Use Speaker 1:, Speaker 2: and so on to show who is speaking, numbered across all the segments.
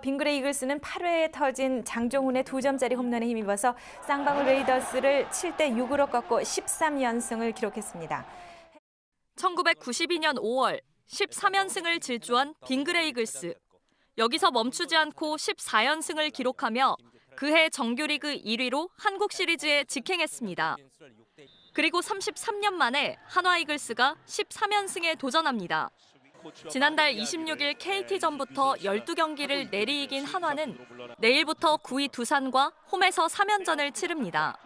Speaker 1: 빙그레 이글스는 8회에 터진 장종훈의 2점짜리 홈런에 힘입어서 쌍방울 레이더스를 7대 6으로 꺾고 13연승을 기록했습니다.
Speaker 2: 1992년 5월 13연승을 질주한 빙그레 이글스. 여기서 멈추지 않고 14연승을 기록하며 그해 정규리그 1위로 한국 시리즈에 직행했습니다. 그리고 33년 만에 한화 이글스가 13연승에 도전합니다. 지난달 26일 KT전부터 12경기를 내리 이긴 한화는 내일부터 9위 두산과 홈에서 3연전을 치릅니다.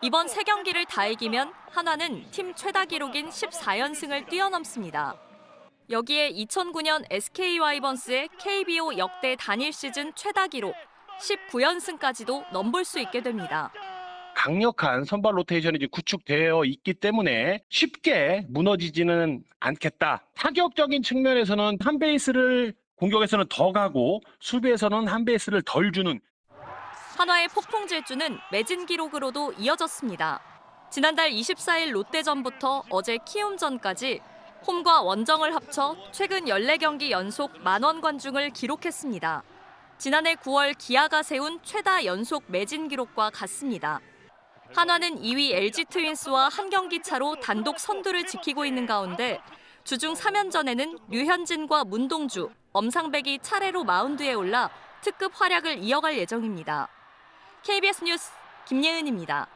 Speaker 2: 이번 3경기를 다 이기면 한화는 팀 최다 기록인 14연승을 뛰어넘습니다. 여기에 2009년 SK 와이번스의 KBO 역대 단일 시즌 최다 기록 19연승까지도 넘볼 수 있게 됩니다.
Speaker 3: 강력한 선발 로테이션이 구축되어 있기 때문에 쉽게 무너지지는 않겠다. 타격적인 측면에서는 한 베이스를 공격에서는 더 가고 수비에서는 한 베이스를 덜 주는
Speaker 2: 한화의 폭풍 질주는 매진 기록으로도 이어졌습니다. 지난달 24일 롯데전부터 어제 키움전까지 홈과 원정을 합쳐 최근 14경기 연속 만원 관중을 기록했습니다. 지난해 9월 기아가 세운 최다 연속 매진 기록과 같습니다. 한화는 2위 LG 트윈스와 한 경기 차로 단독 선두를 지키고 있는 가운데 주중 3연전에는 류현진과 문동주, 엄상백이 차례로 마운드에 올라 특급 활약을 이어갈 예정입니다. KBS 뉴스 김예은입니다.